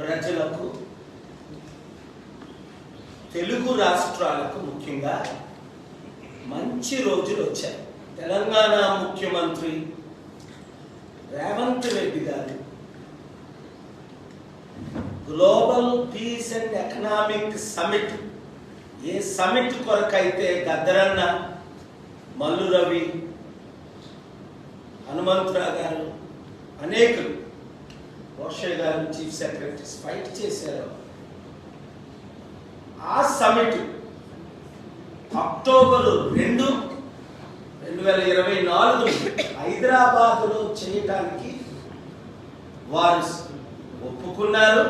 ప్రజలకు తెలుగు రాష్ట్రాలకు ముఖ్యంగా మంచి రోజులు వచ్చాయి. తెలంగాణ ముఖ్యమంత్రి రేవంత్ రెడ్డి గారు global peace and economic summit A summit కొరకైతే గద్దరన్న మల్లు రవి హనుమంతరావు గారు అనేకులు వర్షయ్య గారు చీఫ్ సెక్రటరీస్ ఫైట్ చేశారు. ఆ సమిట్ అక్టోబర్ రెండు రెండు వేల ఇరవై నాలుగు హైదరాబాద్లో చేయటానికి వారు ఒప్పుకున్నారు.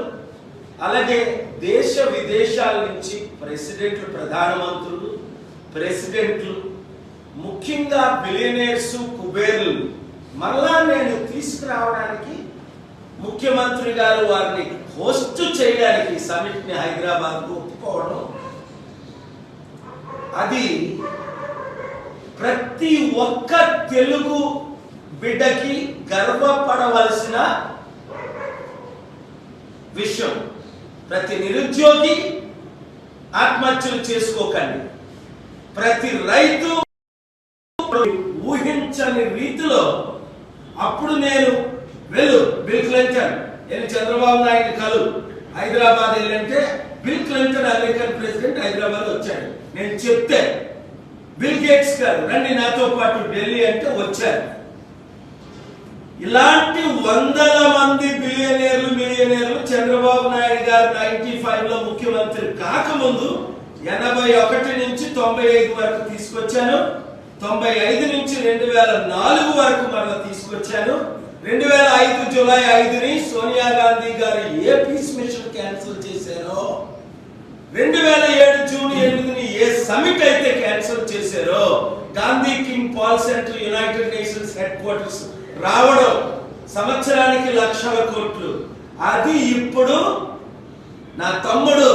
అలాగే దేశ విదేశాల నుంచి ప్రెసిడెంట్లు ప్రధానమంత్రులు ప్రెసిడెంట్లు ముఖ్యంగా బిలియనేర్స్ కుబేర్లు మరలా నేను తీసుకురావడానికి ముఖ్యమంత్రి గారు వారిని హోస్ట్ చేయడానికి సమిట్ని హైదరాబాద్ ఒప్పుకోవడం. అది ప్రతి ఒక్క తెలుగు బిడ్డకి గర్వపడవలసిన విషయం. ప్రతి నిరుద్యోగి ఆత్మహత్యలు చేసుకోకండి. ప్రతి రైతు ఊహించని రీతిలో అప్పుడు నేను వెళ్ళు. Bill Clinton. నేను చంద్రబాబు నాయుడు కలు. Hyderabad వెళ్ళంటే Bill Clinton American president Hyderabad వచ్చాడు. నేను చెప్తే బిల్ గేట్స్ గారు రండి నాతో పాటు ఢిల్లీ అంటే వచ్చారు. ఇలాంటి వందల మంది బిలియనీర్లు మిలియనీర్లు చంద్రబాబు నాయుడు గారు నైన్టీ ఫైవ్లో ముఖ్యమంత్రి కాకముందు ఎనభై ఒకటి నుంచి తొంభై ఐదు వరకు తీసుకొచ్చాను. తొంభై ఐదు నుంచి రెండు వేల నాలుగు వరకు మరలా తీసుకొచ్చాను. రెండు వేల ఐదు జూలై ఐదుని సోనియా గాంధీ గారు ఏ పీస్ మిషన్ క్యాన్సిల్ చేశారో రెండు వేల ఏడు జూన్ ఎనిమిదిని ఏ సమిట్ అయితే క్యాన్సిల్ చేశారో Gandhi king Paul centre united nations headquarters రావడం సంవత్సరానికి లక్షల కోట్లు. అది ఇప్పుడు నా తమ్ముడు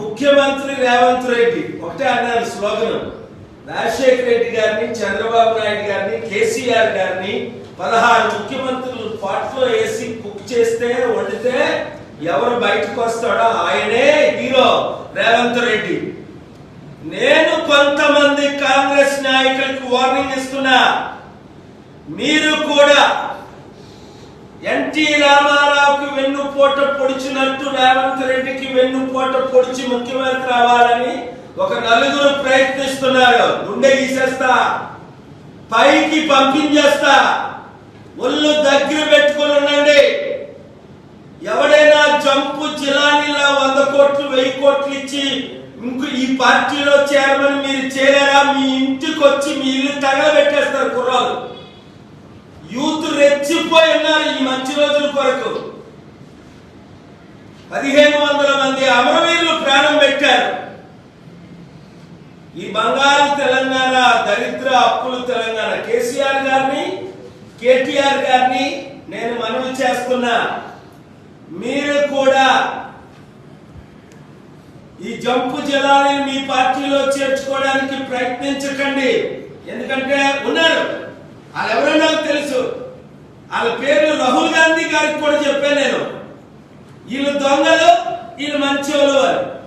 ముఖ్యమంత్రి రేవంత్ రెడ్డి. ఒకటే అన్నారు స్లోగన్ రాజశేఖర రెడ్డి గారిని చంద్రబాబు నాయుడు గారిని కేసీఆర్ గారిని పదహారు ముఖ్యమంత్రులు పాట్లో వేసి కుక్ చేస్తే వండితే ఎవరు బయటకు వస్తాడో ఆయనే హీరో రేవంత్ రెడ్డి. నేను కొంతమంది కాంగ్రెస్ నాయకులకు వార్నింగ్ ఇస్తున్నా. మీరు కూడా ఎన్టీ రామారావుకి వెన్నుపోట పొడిచినట్టు రేవంత్ రెడ్డికి వెన్నుపోట పొడిచి ముఖ్యమంత్రి అవ్వాలని ఒక నలుగురు ప్రయత్నిస్తున్నారు గుండె గీసేస్తా. పైకి పంపించేస్తా. ఒళ్ళు దగ్గర పెట్టుకుని ఉండండి. ఎవడైనా జంపు జిలానీలా వంద కోట్లు వెయ్యి కోట్లు ఇచ్చి ఇంకో ఈ పార్టీలో చేరమని మీరు చేరారా? మీ ఇంటికి వచ్చి మీ ఇల్లు తగలబెట్టేస్తారు కుర్రాలు యూత్ రెచ్చిపోయి ఉన్నారు ఈ మంచి రోజుల కొరకు. పదిహేను వందల మంది అమరవీరులు ఈ బంగారు తెలంగాణ దరిద్ర అప్పులు తెలంగాణ కేసీఆర్ గారిని కేటీఆర్ గారిని నేను మనవి చేస్తున్నా. మీరు కూడా ఈ జంపు జలాన్ని మీ పార్టీలో చేర్చుకోవడానికి ప్రయత్నించకండి. ఎందుకంటే ఉన్నారు. వాళ్ళు ఎవరో నాకు తెలుసు. వాళ్ళ పేర్లు రాహుల్ గాంధీ గారికి కూడా చెప్పాను నేను. వీళ్ళు దొంగలు వీళ్ళు మంచోళ్ళు అని.